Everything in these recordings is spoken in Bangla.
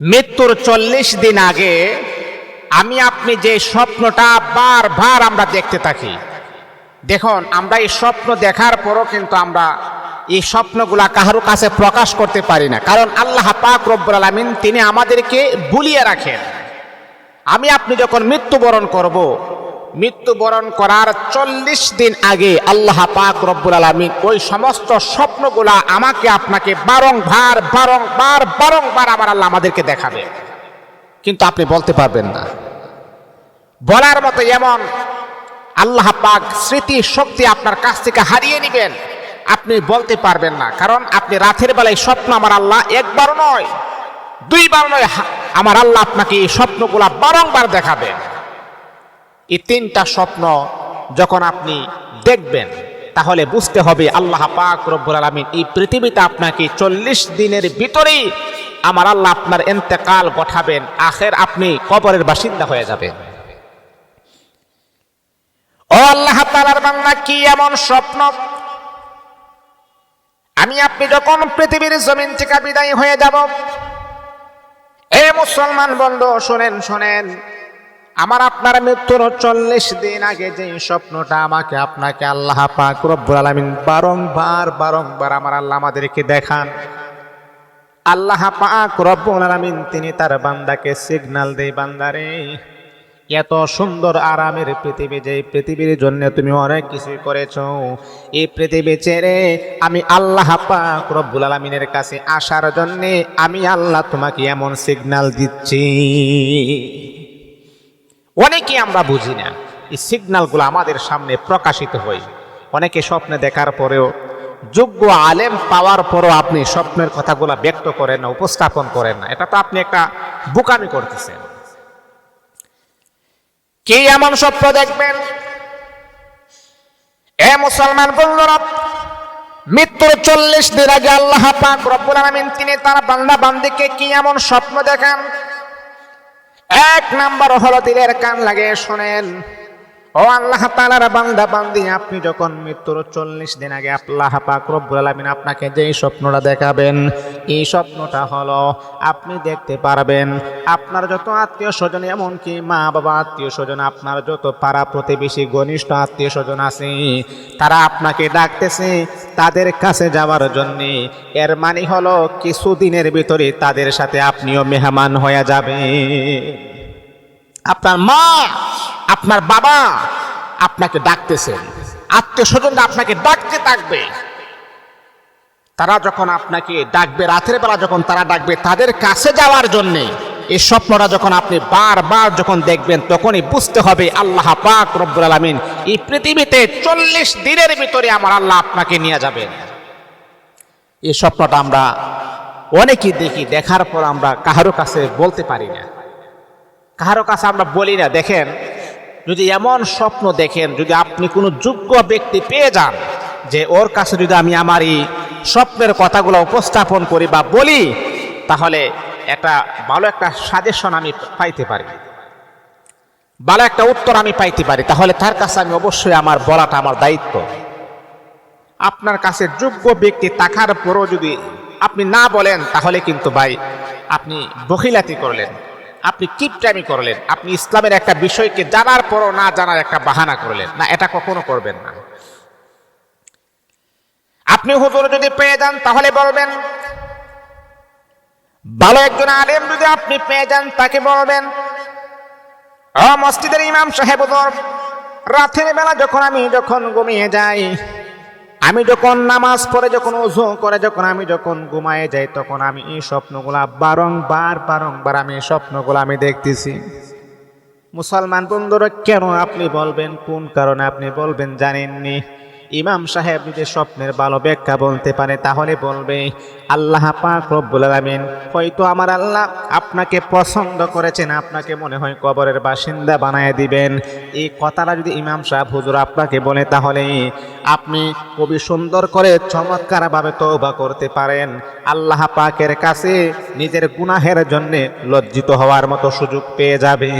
মৃত্যুর চল্লিশ দিন আগে আমি আপনি যে স্বপ্নটা বারবার আমরা দেখতে থাকি। দেখুন, আমরা এই স্বপ্ন দেখার পরও কিন্তু আমরা এই স্বপ্নগুলা কাহারো কাছে প্রকাশ করতে পারি না। কারণ আল্লাহ পাক রব্বুল আলমিন তিনি আমাদেরকে ভুলিয়ে রাখেন। আমি আপনি যখন মৃত্যুবরণ করব মৃত্যুবরণ করার চল্লিশ দিন আগে আল্লাহ পাক রব্বুল আলমিন ওই সমস্ত স্বপ্নগুলা আমাকে, আপনাকে বারংবার বারংবার বারংবার আমার আল্লাহ আমাদেরকে দেখাবে। কিন্তু আপনি বলতে পারবেন না। বলার মতো এমন আল্লাহ পাক স্মৃতি শক্তি আপনার কাছ থেকে হারিয়ে নেবেন, আপনি বলতে পারবেন না। কারণ আপনি রাতের বেলায় স্বপ্ন আমার আল্লাহ একবার নয়, দুইবার নয় আমার আল্লাহ আপনাকে এই স্বপ্নগুলা বারংবার দেখাবেন। এই তিনটা স্বপ্ন যখন আপনি দেখবেন, তাহলে বুঝতে হবে আল্লাহ পাক রব্বুল আলমিন এই পৃথিবীতে আপনাকে চল্লিশ দিনের ভিতরেই আমার আল্লাহ আপনার এন্তেকাল গঠাবেন আখের আপনি কবরের বাসিন্দা হয়ে যাবেন। ও আল্লাহ তালার বাংলা কি এমন স্বপ্ন? আমি আপনি যখন পৃথিবীর জমিন থেকে বিদায় হয়ে যাব, এ মুসলমান বন্ধু, শোনেন শোনেন আমার আপনার মৃত্যুর চল্লিশ দিন আগে যে স্বপ্নটা আমাকে, আপনাকে আল্লাহ পাক রব্বুল আলামিন বারংবার বারংবার আমার আল্লাহ আমাদেরকে দেখান। আল্লাহ পাক রব্বুল আলামিন তিনি তার বান্দাকে সিগনাল দেই বান্দারে এত সুন্দর আরামের পৃথিবী যে পৃথিবীর জন্য তুমি অনেক কিছু করেছ, এই পৃথিবী ছেড়ে আমি আল্লাহ পাক রব্বুল আলামিনের কাছে আসার জন্যে আমি আল্লাহ তোমাকে এমন সিগনাল দিচ্ছি। অনেকে আমরা বুঝি না। এই সিগন্যালগুলো আমাদের সামনে প্রকাশিত হয়। অনেকে স্বপ্নে দেখার পরেও, যোগ্য আলেম পাওয়ার পরও আপনি স্বপ্নের কথাগুলো ব্যক্ত করেন না, উপস্থাপন করেন না। এটা তো আপনি একটা বোকামি করতেছেন। কি এমন স্বপ্ন দেখবেন? এ মুসলমান বন্ধুরা, মৃত্যুর চল্লিশ দিন আগে আল্লাহ পাক রব্বুল আলামিন তিনি তার বান্দা বান্দিকে কি এমন স্বপ্ন দেখান? এক নাম্বার হলো দিলের কান লাগে শোনেন। ও আল্লাহ তালার বান্দা, বান্দি, আপনি যখন মৃত্যুর চল্লিশ দিন আগে আল্লাহ পাক রব্বুল আলামিন আপনাকে যেই স্বপ্নটা দেখাবেন, এই স্বপ্নটা হলো আপনি দেখতে পারবেন, আপনার যত আত্মীয় স্বজন, এমনকি মা বাবা আত্মীয় স্বজন, আপনার যত পাড়া প্রতিবেশী, ঘনিষ্ঠ আত্মীয় স্বজন আছে, তারা আপনাকে ডাকতেছে তাদের কাছে যাওয়ার জন্যে। এর মানে হলো কিছুদিনের ভিতরে তাদের সাথে আপনিও মেহমান হয়ে যাবে আপনার মা আপনার বাবা আপনাকে ডাকতেছেন আত্মীয় স্বজনরা আপনাকে ডাকতে থাকবে। তারা যখন আপনাকে ডাকবে, রাতের বেলা যখন তারা ডাকবে, তাদের কাছে যাওয়ার জন্য এই স্বপ্নটা যখন আপনি বারবার যখন দেখবেন, তখনই বুঝতে হবে আল্লাহ পাক রব্বুল আলমিন এই পৃথিবীতে চল্লিশ দিনের ভিতরে আমার আল্লাহ আপনাকে নিয়ে যাবেন। এই স্বপ্নটা আমরা অনেকেই দেখি, দেখার পর আমরা কাহারো কাছে বলতে পারি না। কারও কাছে আমরা বলি না, দেখেন যদি এমন স্বপ্ন দেখেন, যদি আপনি কোনো যোগ্য ব্যক্তি পেয়ে যান, যে ওর কাছে যদি আমি আমার এই স্বপ্নের কথাগুলো উপস্থাপন করি বা বলি, তাহলে একটা ভালো একটা সাজেশন আমি পাইতে পারি। ভালো একটা উত্তর আমি পাইতে পারি। তাহলে তার কাছে আমি অবশ্যই আমার বলাটা আমার দায়িত্ব। আপনার কাছে যোগ্য ব্যক্তি থাকার পরও যদি আপনি না বলেন, তাহলে কিন্তু ভাই আপনি বখিলাতি করলেন। আপনি কিপটামি করলেন। আপনি ইসলামের একটা বিষয়কে জানার পরও না জানার একটা বাহানা করলেন। না, এটা কখনো করবেন না। আপনি হুজুর যদি পেয়ে যান, তাহলে বলবেন, ভালো একজন আলেম যদি আপনি পেয়ে যান, তাকে বলবেন মসজিদের ইমাম সাহেব রাতের বেলা যখন আমি যখন ঘুমিয়ে যাই আমি যখন নামাজ পড়ে, যখন উজু করে, যখন আমি যখন ঘুমায় যাই, তখন আমি এই স্বপ্নগুলা বারংবার বারংবার আমি এই স্বপ্নগুলো আমি দেখতেছি। মুসলমান বন্ধুরা, কেন আপনি বলবেন, কোন কারণে আপনি বলবেন জানেননি? ইমাম সাহেব যদি স্বপ্নের ভালো ব্যাখ্যা বলতে পারে, তাহলে বলবে, আল্লাহ পাক রব্বুল আলামিন, হয়তো আমার আল্লাহ আপনাকে পছন্দ করেছেন, আপনাকে মনে হয় কবরের বাসিন্দা বানায় দিবেন। এই কথাটা যদি ইমাম সাহেব, হুজুর আপনাকে বলে, তাহলে আপনি খুবই সুন্দর করে, চমৎকারভাবে তৌবা করতে পারেন। আল্লাহ পাকের কাছে নিজের গুনাহের জন্য লজ্জিত হওয়ার মতো সুযোগ পেয়ে যাবে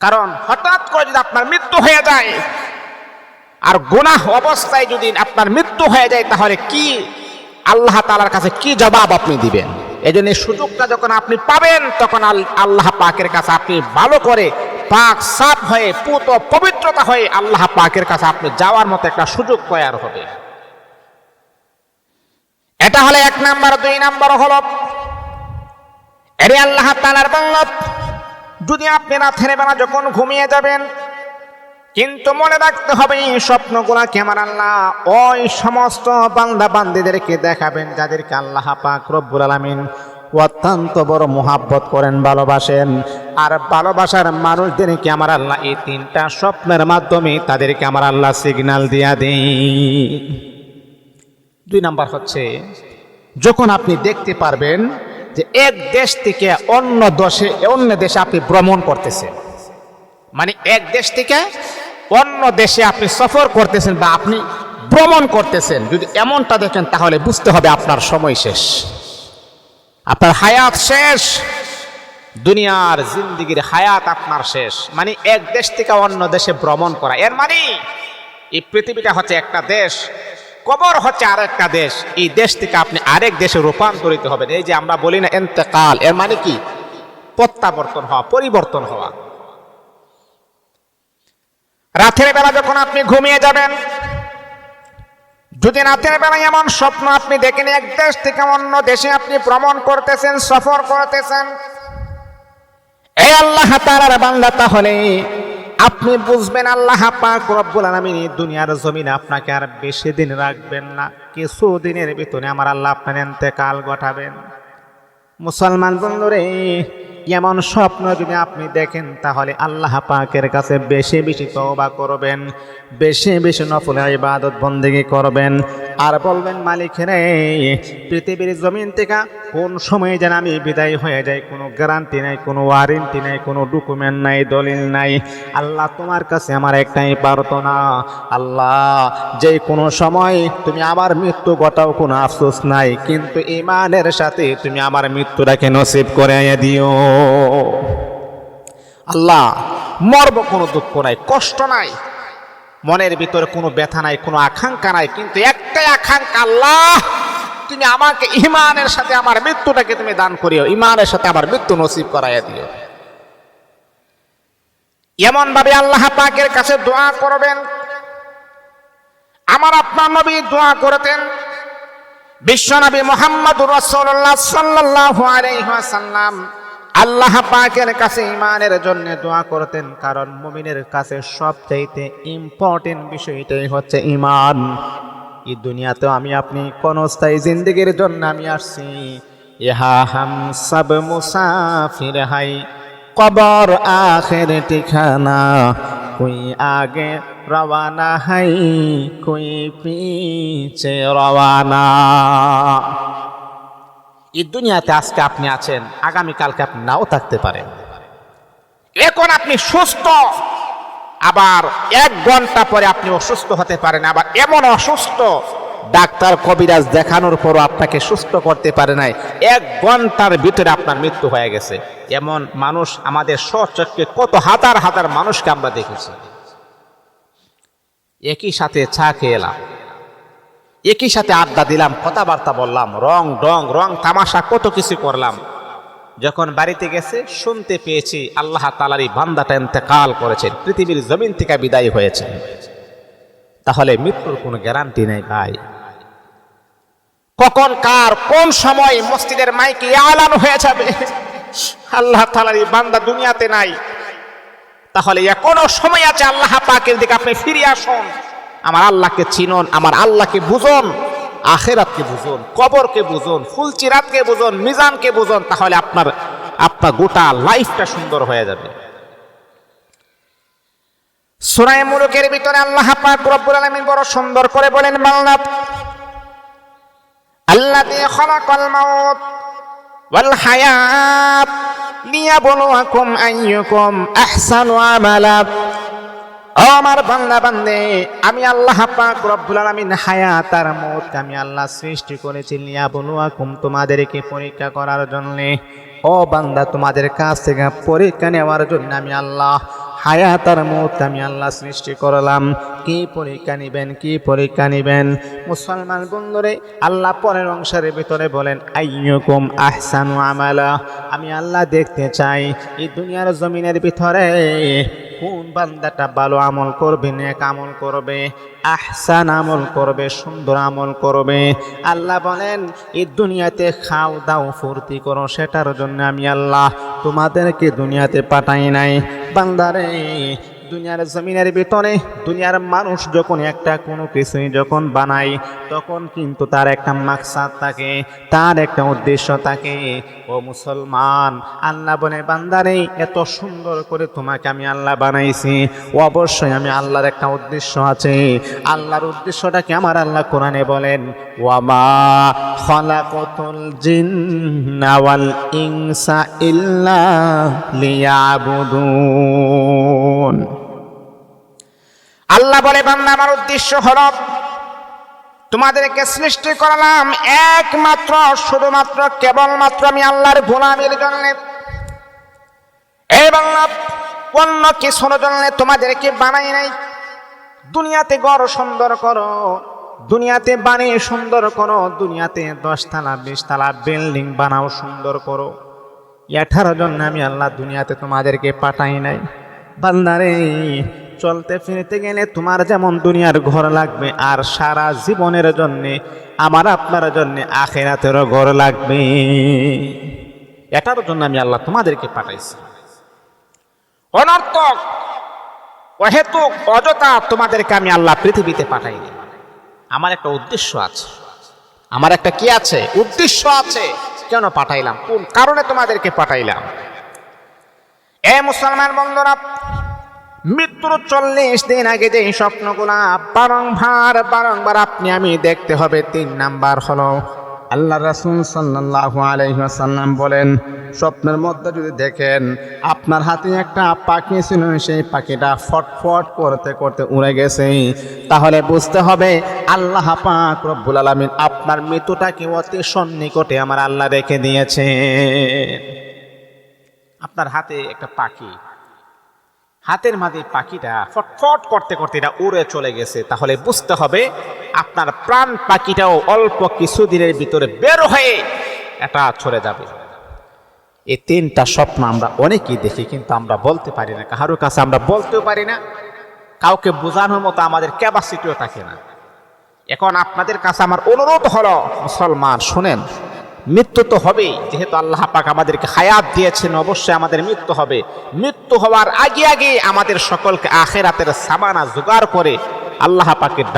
কারণ হঠাৎ করে যদি আপনার মৃত্যু হয়ে যায় আর গুনাহ অবস্থায় যদি আপনার মৃত্যু হয়ে যায়, তাহলে কি আল্লাহ তালার কাছে কি জবাব আপনি দিবেন? এই জন্য সুযোগটা যখন আপনি পাবেন, তখন আল্লাহ পাকের কাছে আপনি ভালো করে পাক সাফ হয়ে, পুত পবিত্রতা হয়ে আল্লাহ পাকের কাছে আপনি যাওয়ার মতো একটা সুযোগ তৈরি হবে। এটা হলো এক নাম্বার, দুই নাম্বার হলো, এরে আল্লাহ তালার বাংলত যদি আপনি রাতের বেলা যখন ঘুমিয়ে যাবেন কিন্তু মনে রাখতে হবে, এই স্বপ্নগুলা কেমন আল্লাহ? ওই সমস্ত বান্দা বান্দিদেরকে দেখাবেন, যাদেরকে আল্লাহ পাক রব্বুল আলামিন অত্যন্ত বড় মোহাব্বত করেন, ভালোবাসেন। আর ভালোবাসার মানুষদেরকে আমার আল্লাহ এই তিনটা স্বপ্নের মাধ্যমে তাদেরকে আমার আল্লাহ সিগন্যাল দিয়া দেই দুই নাম্বার হচ্ছে, যখন আপনি দেখতে পারবেন যে এক দেশ থেকে অন্য দেশে অন্য দেশে আপনি ভ্রমণ করতেছেন। মানে এক দেশ থেকে অন্য দেশে আপনি সফর করতেছেন বা আপনি ভ্রমণ করতেছেন, যদি এমনটা দেখেন, তাহলে বুঝতে হবে আপনার সময় শেষ। আপনার হায়াত শেষ। দুনিয়ার জিন্দিগির হায়াত আপনার শেষ। মানে এক দেশ থেকে অন্য দেশে ভ্রমণ করা। এর মানে এই পৃথিবীটা হচ্ছে একটা দেশ, কবর হচ্ছে আরেকটা দেশ। এই দেশ থেকে আপনি আরেক দেশে রূপান্তরিত হবেন। এই যে আমরা বলি না এন্তেকাল, এর মানে কি? প্রত্যাবর্তন হওয়া, পরিবর্তন হওয়া। রাতের বেলা যখন আপনি ঘুমিয়ে যাবেন, যদি রাতের বেলায় এমন স্বপ্ন আপনি দেখেন, এক দেশ থেকে অন্য দেশে আপনি ভ্রমণ করতেছেন, সফর করতেছেন, এই আল্লাহ তাআলার বান্দা তাহলে আপনি বুঝবেন আল্লাহ পাক রব্বুল দুনিয়ার জমিনে আপনাকে আর বেশি দিন রাখবেন না। কিছু দিনের ভিতরে আমার আল্লাহ আপনার ইন্তেকাল ঘটাবেন। মুসলমান বন্ধুরে এমন স্বপ্ন যদি আপনি দেখেন, তাহলে আল্লাহ পাকের কাছে বেশি বেশি তওবা করবেন, বেশি বেশি নফল ইবাদত বন্দেগী করবেন। আর বলবেন, মালিক রে পৃথিবীর জমিন থেকে কোন সময়ে যেন আমি বিদায় হয়ে যাই? কোনো গ্যারান্টি নাই, কোনো ওয়ারেন্টি নাই, কোনো ডকুমেন্ট নাই, দলিল নাই। আল্লাহ তোমার কাছে আমার একটাই প্রার্থনা। আল্লাহ, যে কোনো সময় তুমি আমার মৃত্যু ঘটাও, কোনো আফসোস নাই। কিন্তু ইমানের সাথে তুমি আমার মৃত্যুটাকে নসিব করে দিও। আল্লাহ, মরব কোনো দুঃখ নাই, কষ্ট নাই। মনের ভিতরে কোনো ব্যথা নাই, কোনো আকাঙ্ক্ষা নাই, কিন্তু একটাই আকাঙ্ক্ষা, আল্লাহ, তুমি আমাকে ইমানের সাথে আমার মৃত্যুটাকে তুমি দান করিও, ইমানের সাথে আমার মৃত্যু নসিব করাইয়া দিও। এমন ভাবে আল্লাহ পাকের কাছে দোয়া করবেন। আমার আপনার নবী দোয়া করতেন, বিশ্বনবী মোহাম্মদ রসুল্লাহ সাল্লাল্লাহু আলাইহি ওয়াসাল্লাম আল্লাহ পাকের কাছে ইমানের জন্য দোয়া করতেন, কারণ মুমিনের কাছে সবচাইতে ইম্পর্টেন্ট বিষয়টাই হচ্ছে ইমান এই দুনিয়াতেও আমি আপনি কোন স্থায়ী জিন্দগির জন্য আমি আসছি। ইহা হাম সব মুসাফির হাই, কবর আখের ঠিকানা। কোই আগে রওয়ানা হাই, কোই পিছে রওয়ানা। এই দুনিয়াতে আজকে আপনি আছেন, আগামীকালকে আপনি নাও থাকতে পারেন। এখন আপনি সুস্থ, আবার এক ঘণ্টা পরে আপনি অসুস্থ হতে পারেন, আবার এমন অসুস্থ, ডাক্তার কবিরাজ দেখানোর পরও আপনাকে সুস্থ করতে পারে নাই। এক ঘণ্টার ভিতরে আপনার মৃত্যু হয়ে গেছে। এমন মানুষ আমাদের সচক্ষে কত হাজার হাজার মানুষকে আমরা দেখেছি। একই সাথে চা খেয়ে এলাম। একই সাথে আড্ডা দিলাম, কথাবার্তা বললাম, রং ডং, রং তামাশা, কত কিছু করলাম। যখন বাড়িতে গেছে, শুনতে পেয়েছি আল্লাহ তালারই বান্দাটা ইন্তেকাল করেছেন, পৃথিবীর জমিন থেকে বিদায় হয়েছে। তাহলে মৃত্যুর কোনো গ্যারান্টি নেই ভাই। কখন, কার, কোন সময় মসজিদের মাইকে আলান হয়ে যাবে? আল্লাহ তালারই বান্দা দুনিয়াতে নাই। তাহলে এখনও সময় আছে আল্লাহ পাকের দিকে আপনি ফিরে আসুন। আমার আল্লাহকে চিনুন, আমার আল্লাহকে বুঝুন, আখেরাতকে বুঝুন, কবরকে বুঝুন, ফুলচিরাতকে বুঝুন, মিজানকে বুঝুন, তাহলে আপনার আপনার গোটা লাইফটা সুন্দর হয়ে যাবে। সুরায় মুলুকের ভিতরে আল্লাহ পাক রব্বুল আলামিন বড় সুন্দর করে বলেন মাল্লাত আল্লাযী খালাকাল মাউত ওয়াল হায়াত লিয়াবলুয়াকুম আইয়ুকুম আহসানু আমালা। আমার বান্দা বান্দে, আমি আল্লাহ পাক রব্বুল আলামিন হায়াত আর মৌত আমি আল্লাহ সৃষ্টি করেছি লিয়া লিয়াবলুয়াকুম তোমাদেরকে পরীক্ষা করার জন্য। ও বান্দা, তোমাদের কাছ থেকে পরীক্ষা নেওয়ার জন্য আমি আল্লাহ হায়াত আর মৌত আমি আল্লাহ সৃষ্টি করলাম। কি পরীক্ষা নিবেন, কি পরীক্ষা নিবেন? মুসলমান বন্ধুরে, আল্লাহ পরের অংশের ভিতরে বলেন, আইয়ুকুম আহসানু আমালা। আমি আল্লাহ দেখতে চাই, এই দুনিয়ার জমিনের ভিতরে কোন বান্দাটা ভালো আমল করবে, নেক আমল করবে, আহসান আমল করবে, সুন্দর আমল করবে? আল্লাহ বলেন এই দুনিয়াতে খাও, দাও, ফুর্তি করো, সেটার জন্য আমি আল্লাহ তোমাদেরকে দুনিয়াতে পাঠাই নাই। বান্দারে দুনিয়ার জমিনের বেতনে দুনিয়ার মানুষ যখন একটা কোনো কিছুই যখন বানায়, তখন কিন্তু তার একটা মাকসাদ থাকে, তার একটা উদ্দেশ্য থাকে, ও মুসলমান, আল্লাহ বলে, বান্দারে, এত সুন্দর করে তোমাকে আমি আল্লাহ বানাইছি। অবশ্যই আমি আল্লাহর একটা উদ্দেশ্য আছে। আল্লাহর উদ্দেশ্যটাকে আমার আল্লাহ কোরআনে বলেন ওয়ামা খলাকতুল জিন্না ওয়াল ইনসা ইল্লা লিয়াবুদুন। আল্লাহ বলে, বান্দা, আমার উদ্দেশ্য হলো, তোমাদেরকে সৃষ্টি করলাম একমাত্র, শুধুমাত্র, কেবলমাত্র আমি আল্লাহর গোলামের জন্য। এই বাংলা অন্য কিছুর জন্য তোমাদেরকে বানাই নাই। দুনিয়াতে গড় সুন্দর করো, দুনিয়াতে বানিয়ে সুন্দর করো, দুনিয়াতে দশতলা, বিশতলা বিল্ডিং বানাও সুন্দর করো। এঠারো জন্য আমি আল্লাহ দুনিয়াতে তোমাদেরকে পাঠাই নাই। বান্দারে চলতে ফিরতে গেলে তোমার যেমন দুনিয়ার ঘর লাগবে আর সারা জীবনের জন্য, আমার আপনার জন্য আখেরাতেরও ঘর লাগবে। এটার জন্য আমি আল্লাহ তোমাদেরকে পাঠাইছি। অনর্থক, অহেতুক, অযথা তোমাদেরকে আমি আল্লাহ পৃথিবীতে পাঠাইনি আমার একটা উদ্দেশ্য আছে। আমার একটা কি আছে? উদ্দেশ্য আছে। কেন পাঠাইলাম? কোন কারণে তোমাদেরকে পাঠাইলাম? এ মুসলমান বন্ধুরা মৃত্যুর চল্লিশ দিন আগে যে স্বপ্নগুলা বারংবার বারংবার আপনি, আমি দেখতে হবে, তিন নাম্বার হলো আল্লাহ রাসুল সাল্লাহ আলহিহাসাল্লাম বলেন, স্বপ্নের মধ্যে যদি দেখেন, আপনার হাতে একটা পাখি ছিল, সেই পাখিটা ফটফট করতে করতে উড়ে গেছে। তাহলে বুঝতে হবে, আল্লাহ পাক রব্বুল আলমিন আপনার মৃত্যুটাকে অতি সন্নিকটে আমার আল্লাহ রেখে দিয়েছে আপনার হাতে একটা পাখি হাতের মাঝে পাখিটা ফটফট করতে করতে এটা উড়ে চলে গেছে। তাহলে বুঝতে হবে আপনার প্রাণ পাখিটাও অল্প কিছুদিনের ভিতরে বের হয়ে এটা চলে যাবে। এই তিনটা স্বপ্ন আমরা অনেকেই দেখি, কিন্তু আমরা বলতে পারি না কারোর কাছে আমরা বলতেও পারি না। কাউকে বোঝানোর মতো আমাদের ক্যাপাসিটিও থাকে না। এখন আপনাদের কাছে আমার অনুরোধ হলো, মুসলমান, শুনেন মৃত্যু তো হবেই যেহেতু আল্লাহ পাক আমাদেরকে হায়াত দিয়েছেন, অবশ্যই আমাদের মৃত্যু হবে। মৃত্যু হওয়ার আগে আগে আমাদের সকলকে আখেরাতের সামানা জোগাড় করে আল্লাহ পাকের